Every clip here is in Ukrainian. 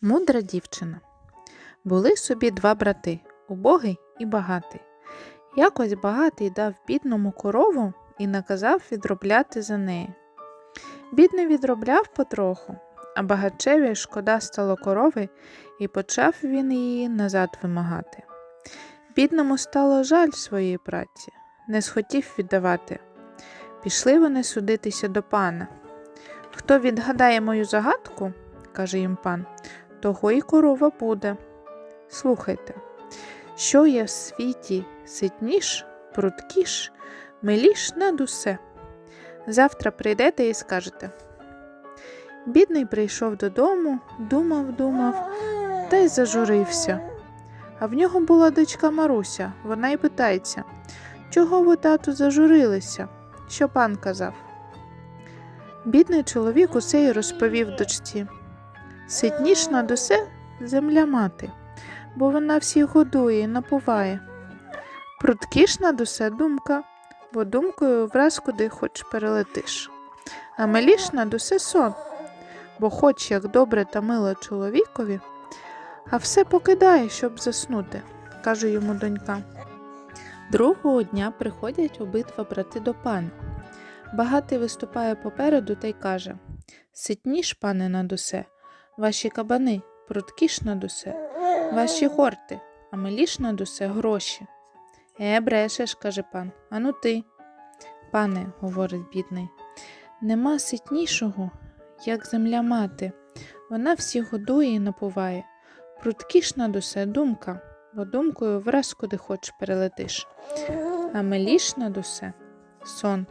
Мудра дівчина. Були собі два брати убогий і багатий. Якось багатий дав бідному корову і наказав відробляти за неї. Бідний відробляв потроху, а багачеві шкода стало корови, і почав він її назад вимагати. Бідному стало жаль своєї праці, не схотів віддавати. Пішли вони судитися до пана. Хто відгадає мою загадку, каже їм пан, того і корова буде. Слухайте, що є в світі ситніш, прудкіш, миліш над усе. Завтра прийдете і скажете. Бідний прийшов додому, думав, думав та й зажурився. А в нього була дочка Маруся, вона й питається, чого ви, тату, зажурилися? Що пан казав? Бідний чоловік усе й розповів дочці. Ситніш над усе земля мати, бо вона всіх годує і напуває. Прудкіш над усе думка, бо думкою враз куди хоч перелетиш. А миліш над усе сон, бо хоч як добре та мило чоловікові, а все покидає, щоб заснути, каже йому донька. Другого дня приходять обидва брати до пана. Багатий виступає попереду та й каже Ситніш, пане, над усе, ваші кабани, прудкіш над усе, ваші хорти, а миліш над усе гроші. Е, брешеш, каже пан, ану ти. Пане, говорить бідний, нема ситнішого, як земля мати. Вона всіх годує і напуває. Прудкіш над усе думка, бо думкою враз куди хоч перелетиш. А миліш над усе сон,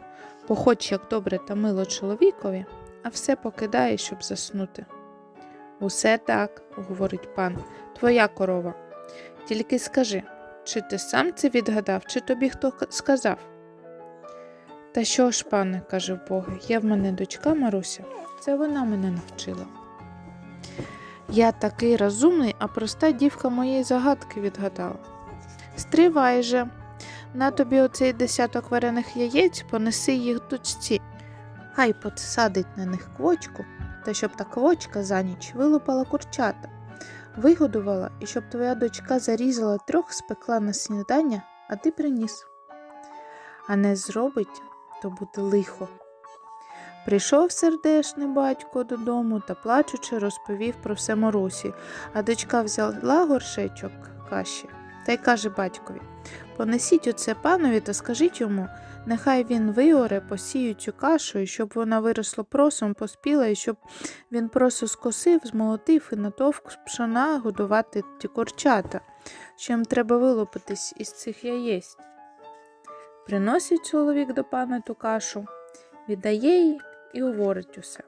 бо хоч як добре та мило чоловікові, а все покидає, щоб заснути. Усе так, говорить пан, твоя корова. Тільки скажи, чи ти сам це відгадав, чи тобі хто сказав? Та що ж, пане, каже вбогий, я в мене дочка Маруся, це вона мене навчила. Я такий розумний, а проста дівка моєї загадки відгадала. Стривай же, на тобі оцей десяток варених яєць, понеси їх дочці. Хай посадить на них квочку, та щоб та квочка за ніч вилупала курчата, вигодувала, і щоб твоя дочка зарізала трьох, спекла на снідання, а ти приніс. А не зробить, то буде лихо. Прийшов сердешний батько додому та плачучи розповів про все Марусі, а дочка взяла горшечок каші та й каже батькові Понесіть оце панові та скажіть йому, нехай він виоре, посіє цю кашу, і щоб вона виросла просом, поспіла, і щоб він просо скосив, змолотив і натовк пшона годувати ті курчата, що їм треба вилупитись із цих яєць. Приносить чоловік до пана ту кашу, віддає їй і говорить усе.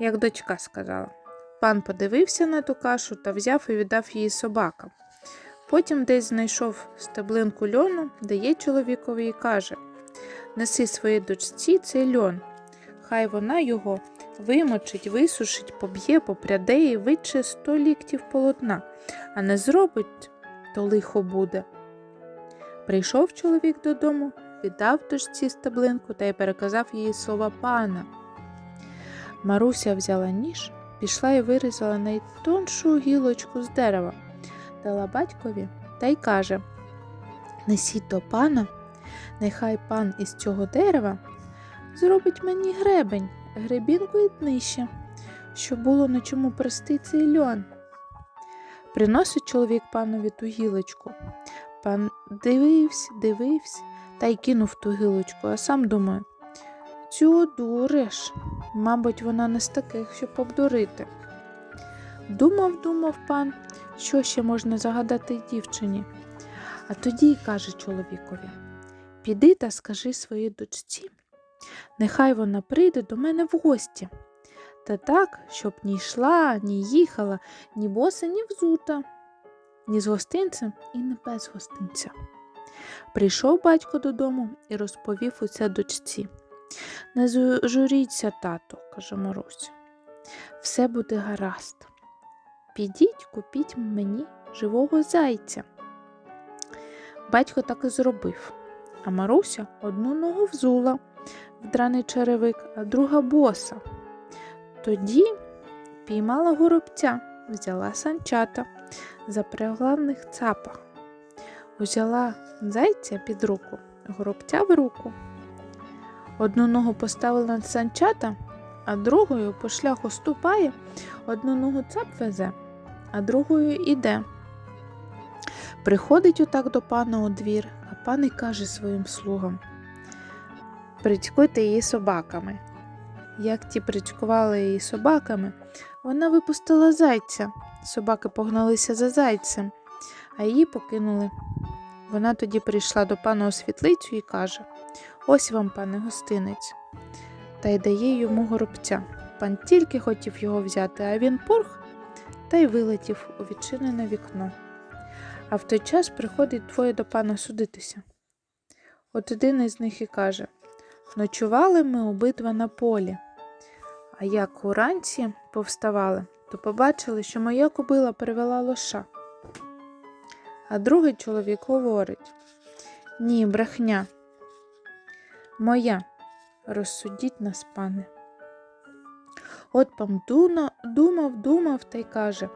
Як дочка сказала. Пан подивився на ту кашу та взяв і віддав її собакам. Потім десь знайшов стеблинку льону, дає чоловікові і каже Неси своїй дочці цей льон. Хай вона його вимочить, висушить, поб'є, попряде і витче сто ліктів полотна, а не зробить, то лихо буде. Прийшов чоловік додому, віддав дочці стеблинку та й переказав їй слова пана. Маруся взяла ніж, пішла і вирізала найтоншу гілочку з дерева, дала батькові та й каже Несіть до пана, нехай пан із цього дерева зробить мені гребень, гребінку і днище, щоб було на чому прести цей льон. Приносить чоловік панові ту гілочку. Пан дивився, дивився та й кинув ту гілочку, а сам думає, цю одуриш, мабуть, вона не з таких, щоб обдурити. Думав, думав пан, що ще можна загадати дівчині. А тоді каже чоловікові Піди та скажи своїй дочці. Нехай вона прийде до мене в гості. Та так, щоб ні йшла, ні їхала, ні боса, ні взута, ні з гостинцем і не без гостинця. Прийшов батько додому і розповів усе дочці. Не журіться, тато, каже Маруся. Все буде гаразд. Підіть, купіть мені живого зайця. Батько так і зробив, а Маруся одну ногу взула в драний черевик, а друга боса. Тоді Піймала горобця, взяла санчата, запрягла в них цапа. Узяла зайця під руку, горобця в руку. Одну ногу поставила на санчата, а другою по шляху ступає, одну ногу цап везе, а другою іде. Приходить отак до пана у двір, а пан і каже своїм слугам: Причкуйте її собаками. Як ті причкували її собаками, вона випустила зайця. Собаки погналися за зайцем, а її покинули. Вона тоді прийшла до пана у світлицю і каже: Ось вам, пане гостинець. Та й дає йому горобця. Пан тільки хотів його взяти, а він порх та й вилетів у відчинене вікно. А в той час приходить двоє до пана судитися. От один із них і каже: Ночували ми обидва на полі. А як уранці повставали, то побачили, що моя кобила привела лоша. А другий чоловік говорить: Ні, брехня. Моя, розсудіть нас, пане. От пан Дуна думав, думав та й каже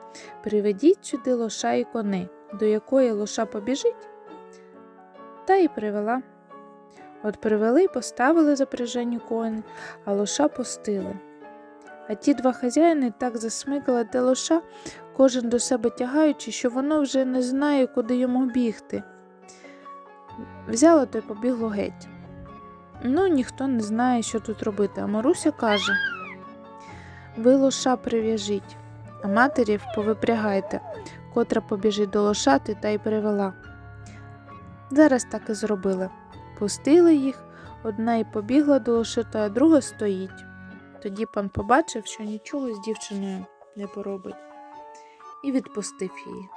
Приведіть сюди лоша і коней, до якої лоша побіжить. Та й привела. От привели й поставили запряжені коні, а лоша пустили. А ті два хазяїни так засмикали те лоша, кожен до себе тягаючи, що воно вже не знає, куди йому бігти. Взяло то й побігло геть. Ну, ніхто не знає, що тут робити, а Маруся каже Ви лоша прив'яжіть, а матерів повипрягайте, котра побіжить до лошати та й привела. Зараз так і зробили. Пустили їх, одна й побігла до лошита, а друга стоїть. Тоді пан побачив, що нічого з дівчиною не поробить, і відпустив її.